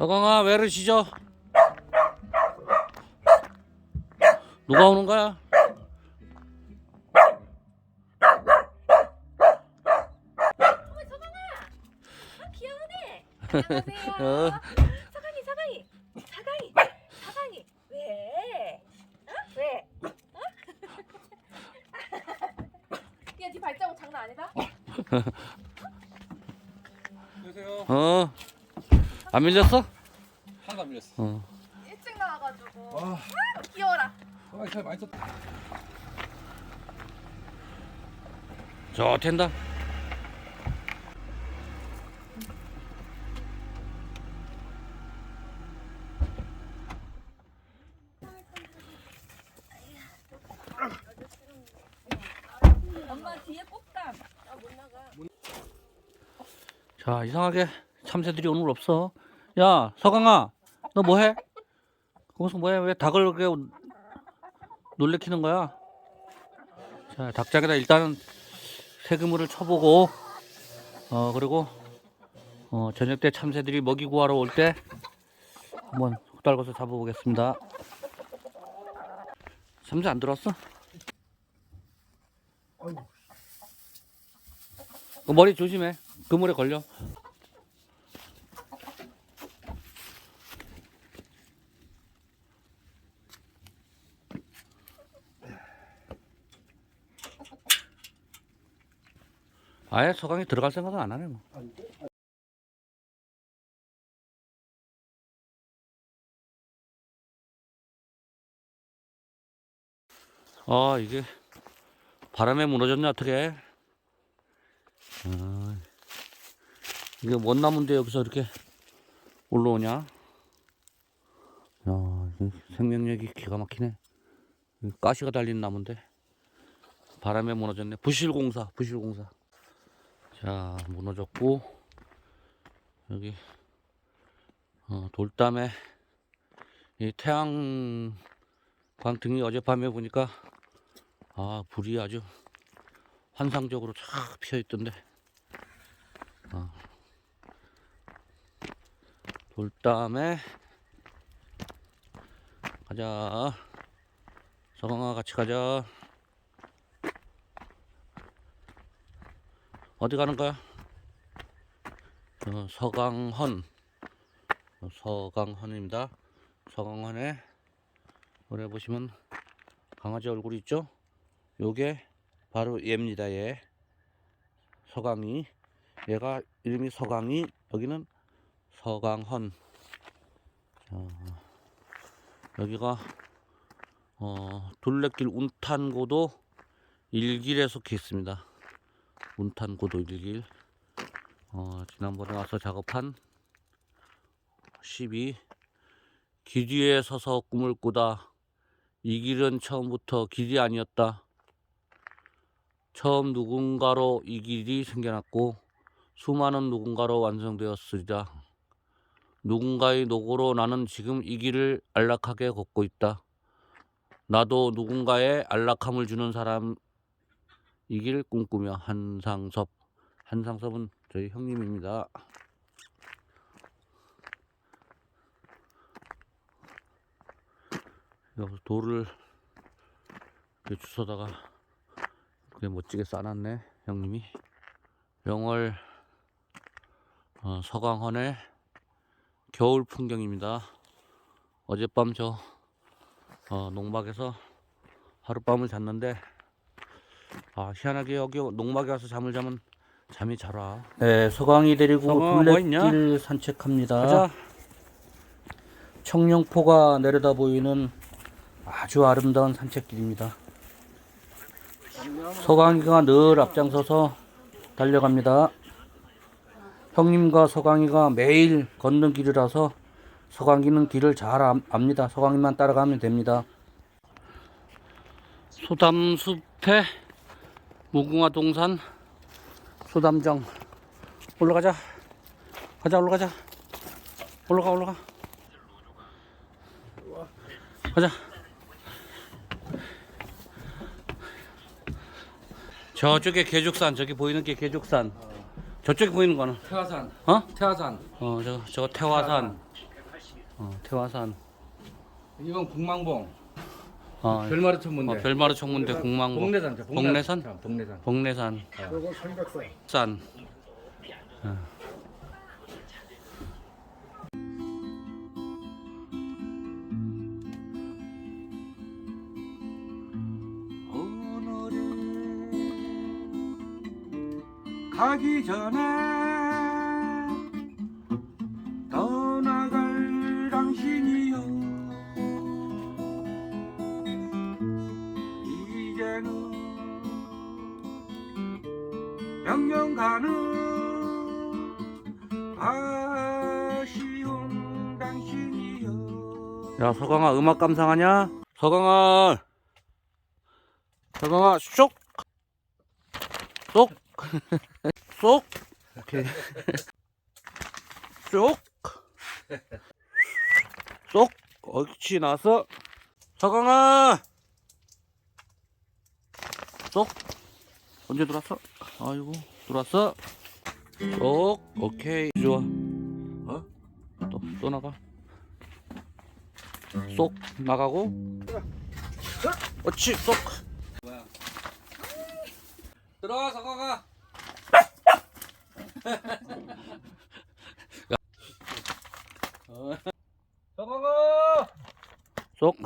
서강아 왜 이러시죠? 누가 오는 거야? 귀여우네 안녕하세요 어. 서강이 서강이 서강이 서강이 왜? 어? 왜? 어? 야, 네 발자국 장난 아니다? 안녕하세요. 어? 안 밀렸어? 하나도 안 밀렸어. 어. 일찍 나와가지고 아, 귀여워라 아, 잘 많이 썼다. 저 텐다. 엄마 뒤에 꽃감 아못 나가 자 이상하게 참새들이 오늘 없어. 야 서강아 너 뭐해? 거기서 뭐해? 왜 닭을 그렇게 놀래키는 거야? 자 닭장에다 일단은 세그물을 쳐보고 어 그리고 어 저녁 때 참새들이 먹이 구하러 올 때 한번 호달궈서 잡아보겠습니다. 참새 안 들어왔어? 그 머리 조심해. 그물에 걸려. 아예 서강에 들어갈 생각은 안 하네 뭐. 아 이게 바람에 무너졌냐 어떻게? 아, 이게 뭔 나무인데 여기서 이렇게 올라오냐? 야, 이 생명력이 기가 막히네. 이 가시가 달린 나무인데 바람에 무너졌네. 부실공사, 부실공사. 자, 무너졌고 여기 어, 돌담에 이 태양광 등이 어젯밤에 보니까 아 불이 아주 환상적으로 쫙 피어 있던데. 어. 돌담에 가자. 서강아 같이 가자. 어디 가는 거야? 어, 서강헌. 어, 서강헌입니다. 서강헌에 오래 보시면 강아지 얼굴이 있죠? 요게 바로 얘입니다. 얘 서강이 얘가 이름이 서강이 여기는 서강헌 자, 여기가 어, 둘레길 운탄고도 1길에 속해 있습니다. 운탄고도 1길 어, 지난번에 와서 작업한 12길 위에 서서 꿈을 꾸다 이 길은 처음부터 길이 아니었다. 처음 누군가로 이 길이 생겨났고 수많은 누군가로 완성되었으리라. 누군가의 노고로 나는 지금 이 길을 안락하게 걷고 있다. 나도 누군가의 안락함을 주는 사람 이길 꿈꾸며 한상섭. 한상섭은 저희 형님입니다. 여기서 돌을 이렇게 주워다가 그게 멋지게 싸놨네 형님이 영월 어, 서강헌의 겨울 풍경입니다 어젯밤 저 어, 농막에서 하룻밤을 잤는데 아 희한하게 여기 농막에 와서 잠을 자면 잠이 잘 와 네 서강이 데리고 서강아, 뭐 있냐? 둘레길 산책합니다 가자. 청룡포가 내려다 보이는 아주 아름다운 산책길입니다. 서강이가 늘 앞장서서 달려갑니다. 형님과 서강이가 매일 걷는 길이라서 서강이는 길을 잘 암- 압니다. 서강이만 따라가면 됩니다. 소담숲의 무궁화 동산 소담정 올라가자. 가자 올라가자. 올라가 올라가. 가자. 저쪽에 개죽산, 저기 보이는 게 개죽산. 저쪽에 보이는 거는 태화산. 어? 태화산. 어, 저 저거 태화산. 어, 태화산. 이건 북망봉. 어, 별마루 어, 천문대. 별마루 청문대 공망고. 복내산. 저 복내산? 자, 복내산. 복내산. 그리고 삼각산. 산. 오늘은 가기 전에 명령 가는 아쉬운 당신이여 야 서강아 음악 감상하냐? 서강아 서강아 쏙! 쏙! 쏙! 오케이 쏙! 쏙! 옳지 나왔어 서강아 쏙! 언제 들어왔어? 아이고 들어왔어 쏙 오케이 좋아 어? 또, 또 나가 쏙 나가고 어치 쏙 들어와 서가가. 서가가. 쏙